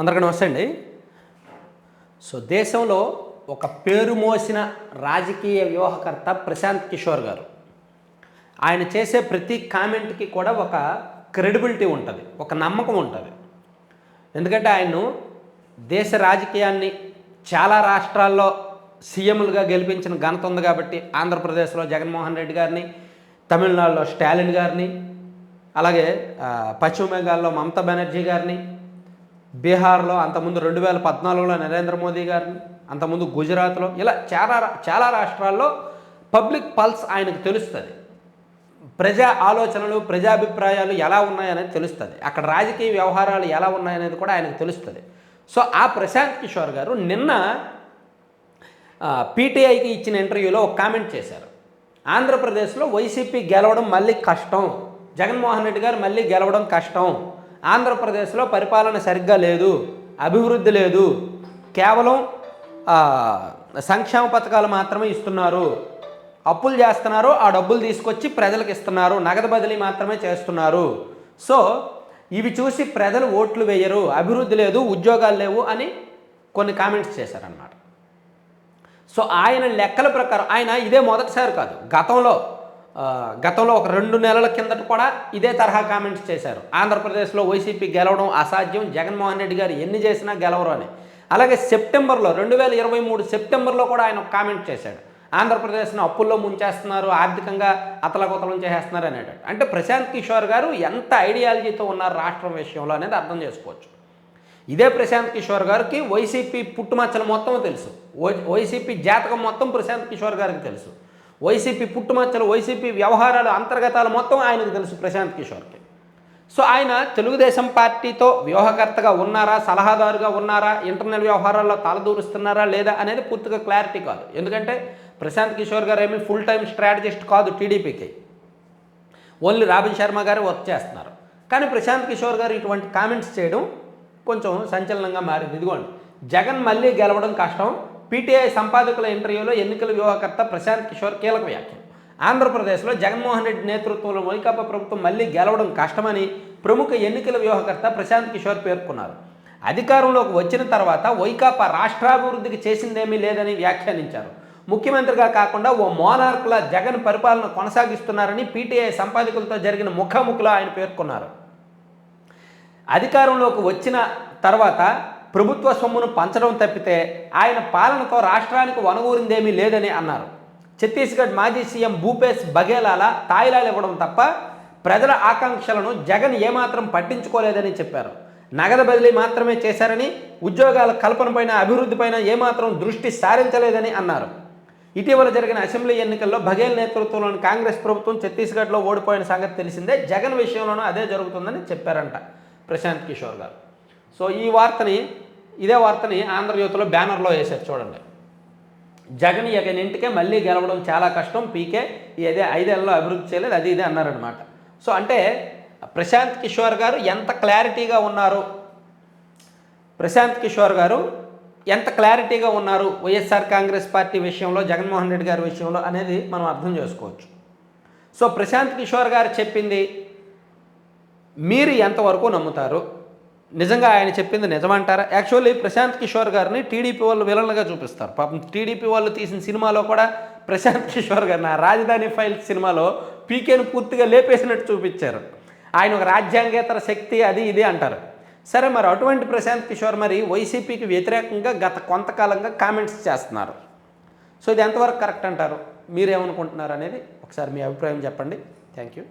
అందరికీ నమస్తే అండి. సో దేశంలో ఒక పేరు మోసిన రాజకీయ వ్యూహకర్త ప్రశాంత్ కిషోర్ గారు. ఆయన చేసే ప్రతి కామెంట్కి కూడా ఒక క్రెడిబిలిటీ ఉంటుంది ఒక నమ్మకం ఉంటుంది. ఎందుకంటే ఆయన్ను దేశ రాజకీయాన్ని చాలా రాష్ట్రాల్లో సీఎంలుగా గెలిపించిన ఘనత ఉంది కాబట్టి ఆంధ్రప్రదేశ్లో జగన్మోహన్ రెడ్డి గారిని తమిళనాడులో స్టాలిన్ గారిని అలాగే పశ్చిమ బెంగాల్లో మమతా బెనర్జీ గారిని బీహార్లో అంతకుముందు రెండు వేల పద్నాలుగులో నరేంద్ర మోదీ గారిని అంతకుముందు గుజరాత్లో ఇలా చాలా రా- చాలా రాష్ట్రాల్లో పబ్లిక్ పల్స్ ఆయనకు తెలుస్తుంది. ప్రజా ఆలోచనలు ప్రజాభిప్రాయాలు ఎలా ఉన్నాయనేది తెలుస్తుంది. అక్కడ రాజకీయ వ్యవహారాలు ఎలా ఉన్నాయనేది కూడా ఆయనకు తెలుస్తుంది. సో ఆ ప్రశాంత్ కిషోర్ గారు నిన్న పీటీఐకి ఇచ్చిన ఇంటర్వ్యూలో ఒక కామెంట్ చేశారు. ఆంధ్రప్రదేశ్లో వైసీపీ గెలవడం మళ్ళీ కష్టం. జగన్మోహన్ రెడ్డి గారు మళ్ళీ గెలవడం కష్టం. ఆంధ్రప్రదేశ్లో పరిపాలన సరిగ్గా లేదు అభివృద్ధి లేదు కేవలం సంక్షేమ పథకాలు మాత్రమే ఇస్తున్నారు. అప్పులు చేస్తున్నారు ఆ డబ్బులు తీసుకొచ్చి ప్రజలకు ఇస్తున్నారు నగదు బదిలీ మాత్రమే చేస్తున్నారు. సో ఇవి చూసి ప్రజలు ఓట్లు వేయరు అభివృద్ధి లేదు ఉద్యోగాలు లేవు అని కొన్ని కామెంట్స్ చేశారన్నమాట. సో ఆయన లెక్కల ప్రకారం ఆయన ఇదే మొదటిసారి కాదు గతంలో గతంలో ఒక రెండు నెలల కిందట కూడా ఇదే తరహా కామెంట్స్ చేశారు. ఆంధ్రప్రదేశ్లో వైసీపీ గెలవడం అసాధ్యం జగన్మోహన్ రెడ్డి గారు ఎన్ని చేసినా గెలవరు అని. అలాగే సెప్టెంబర్లో రెండు వేల ఇరవై మూడు సెప్టెంబర్లో కూడా ఆయన ఒక కామెంట్ చేశాడు. ఆంధ్రప్రదేశ్ను అప్పుల్లో ముంచేస్తున్నారు ఆర్థికంగా అతలకొతలం చేసేస్తున్నారు అనేటట్టు. అంటే ప్రశాంత్ కిషోర్ గారు ఎంత ఐడియాలజీతో ఉన్నారు రాష్ట్రం విషయంలో అనేది అర్థం చేసుకోవచ్చు. ఇదే ప్రశాంత్ కిషోర్ గారికి వైసీపీ పుట్టుమచ్చలు మొత్తం తెలుసు. వై- వైసీపీ జాతకం మొత్తం ప్రశాంత్ కిషోర్ గారికి తెలుసు. వైసీపీ పుట్టుమచ్చలు వైసీపీ వ్యవహారాలు అంతర్గతాలు మొత్తం ఆయనకు తెలుసు ప్రశాంత్ కిషోర్కి. సో ఆయన తెలుగుదేశం పార్టీతో వ్యూహకర్తగా ఉన్నారా సలహాదారుగా ఉన్నారా ఇంటర్నల్ వ్యవహారాల్లో తలదూరుస్తున్నారా లేదా అనేది పూర్తిగా క్లారిటీ కాదు. ఎందుకంటే ప్రశాంత్ కిషోర్ గారు ఏమి ఫుల్ టైం స్ట్రాటజిస్ట్ కాదు టీడీపీకి. ఓన్లీ రాబిన్ శర్మ గారు వర్క్ చేస్తున్నారు. కానీ ప్రశాంత్ కిషోర్ గారు ఇటువంటి కామెంట్స్ చేయడం కొంచెం సంచలనంగా మారింది. ఇదిగోండి జగన్ మళ్ళీ గెలవడం కష్టం పీటీఐ సంపాదకుల ఇంటర్వ్యూలో ఎన్నికల వ్యూహకర్త ప్రశాంత్ కిషోర్ కీలక వ్యాఖ్యలు. ఆంధ్రప్రదేశ్లో జగన్మోహన్ రెడ్డి నేతృత్వంలో వైకాపా ప్రభుత్వం మళ్ళీ గెలవడం కష్టమని ప్రముఖ ఎన్నికల వ్యూహకర్త ప్రశాంత్ కిషోర్ పేర్కొన్నారు. అధికారంలోకి వచ్చిన తర్వాత వైకాపా రాష్ట్రాభివృద్ధికి చేసిందేమీ లేదని వ్యాఖ్యానించారు. ముఖ్యమంత్రిగా కాకుండా ఓ మోనార్కుల జగన్ పరిపాలన కొనసాగిస్తున్నారని పీటీఐ సంపాదకులతో జరిగిన ముఖాముఖిలో ఆయన పేర్కొన్నారు. అధికారంలోకి వచ్చిన తర్వాత ప్రభుత్వ సొమ్మును పంచడం తప్పితే ఆయన పాలనతో రాష్ట్రానికి వనగూరిందేమీ లేదని అన్నారు. ఛత్తీస్గఢ్ మాజీ సీఎం భూపేష్ బఘేలాల తాయిలాలు ఇవ్వడం తప్ప ప్రజల ఆకాంక్షలను జగన్ ఏమాత్రం పట్టించుకోలేదని చెప్పారు. నగదు బదిలీ మాత్రమే చేశారని ఉద్యోగాల కల్పనపైన అభివృద్ధిపైన ఏమాత్రం దృష్టి సారించలేదని అన్నారు. ఇటీవల జరిగిన అసెంబ్లీ ఎన్నికల్లో బఘేల్ నేతృత్వంలోని కాంగ్రెస్ ప్రభుత్వం ఛత్తీస్గఢ్లో ఓడిపోయిన సంగతి తెలిసిందే. జగన్ విషయంలోనూ అదే జరుగుతుందని చెప్పారంట ప్రశాంత్ కిషోర్ గారు. సో ఈ వార్తని ఇదే వార్తని ఆంధ్రజ్యోతిలో బ్యానర్లో వేశారు చూడండి. జగన్ ఎగనింటికే మళ్ళీ గెలవడం చాలా కష్టం పీకే ఇదే ఐదేళ్ళలో అభివృద్ధి చేయలేదు అది ఇదే అన్నారనమాట సో అంటే ప్రశాంత్ కిషోర్ గారు ఎంత క్లారిటీగా ఉన్నారు? ప్రశాంత్ కిషోర్ గారు ఎంత క్లారిటీగా ఉన్నారు వైఎస్ఆర్ కాంగ్రెస్ పార్టీ విషయంలో జగన్మోహన్ రెడ్డి గారి విషయంలో అనేది మనం అర్థం చేసుకోవచ్చు. సో ప్రశాంత్ కిషోర్ గారు చెప్పింది మీరు ఎంతవరకు నమ్ముతారు? నిజంగా ఆయన చెప్పింది నిజమంటారా? యాక్చువల్లీ ప్రశాంత్ కిషోర్ గారిని టీడీపీ వాళ్ళు విలన్లుగా చూపిస్తారు. పాపం టీడీపీ వాళ్ళు తీసిన సినిమాలో కూడా ప్రశాంత్ కిషోర్ గారిని ఆ రాజధాని ఫైల్స్ సినిమాలో పీకేను పూర్తిగా లేపేసినట్టు చూపించారు. ఆయన ఒక రాజ్యాంగేతర శక్తి అది ఇది అంటారు. సరే మరి అటువంటి ప్రశాంత్ కిషోర్ మరి వైసీపీకి వ్యతిరేకంగా గత కొంతకాలంగా కామెంట్స్ చేస్తున్నారు. సో ఇది ఎంతవరకు కరెక్ట్ అంటారు? మీరేమనుకుంటున్నారు అనేది ఒకసారి మీ అభిప్రాయం చెప్పండి. Thank you